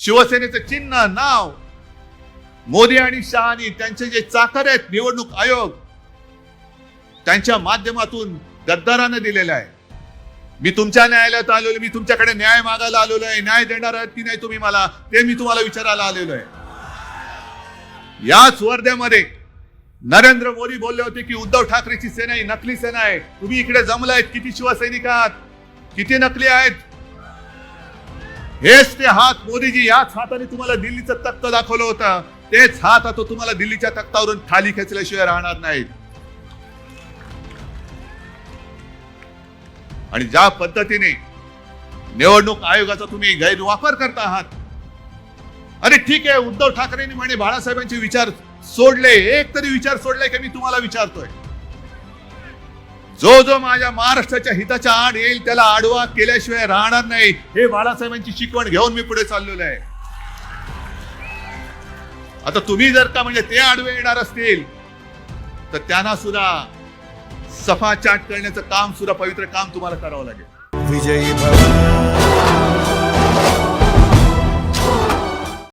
शिवसेनेचं चिन्ह नाव. मोदी आणि शहानी त्यांचे जे चाकर आहेत निवडणूक आयोग त्यांच्या माध्यमातून गद्दारानं दिलेलं आहे. मी तुमच्या न्यायालयात आलेलो मी तुमच्याकडे न्याय मागायला आलेलो आहे न्याय देणार आहात की नाही तुम्ही मला ते मी तुम्हाला विचारायला आलेलो आहे. याच वर्ध्यामध्ये नरेंद्र मोदी बोलले होते की उद्धव ठाकरेची सेना ही नकली सेना आहे. तुम्ही इकडे जमलायत किती शिवसैनिक आहात? किती नकली आहेत? हेच ते हात मोदीजी याच हाताने तुम्हाला दिल्लीचं तख्त दाखवलं होतं. तेच हात आता तुम्हाला दिल्लीच्या तख्तावरून खाली खेचल्याशिवाय राहणार नाहीत. आणि ज्या पद्धतीने निवडणूक आयोगाचा तुम्ही गैरवापर करता आहात अरे ठीक आहे उद्धव ठाकरेंनी म्हणे बाळासाहेबांचे विचार सोडले एक तरी विचार सोडलाय की मी तुम्हाला विचारतोय. जो जो माझ्या महाराष्ट्राच्या हिताच्या आड येईल त्याला आडवा केल्याशिवाय राहणार नाही. हे बाळासाहेबांची शिकवण घेऊन मी पुढे चाललेलो आहे. आता तुम्ही जर का म्हणजे ते आडवे येणार असतील तर त्यांना सुद्धा सफा चाट करण्याचं काम सुद्धा पवित्र काम तुम्हाला करावं लागेल. विजयी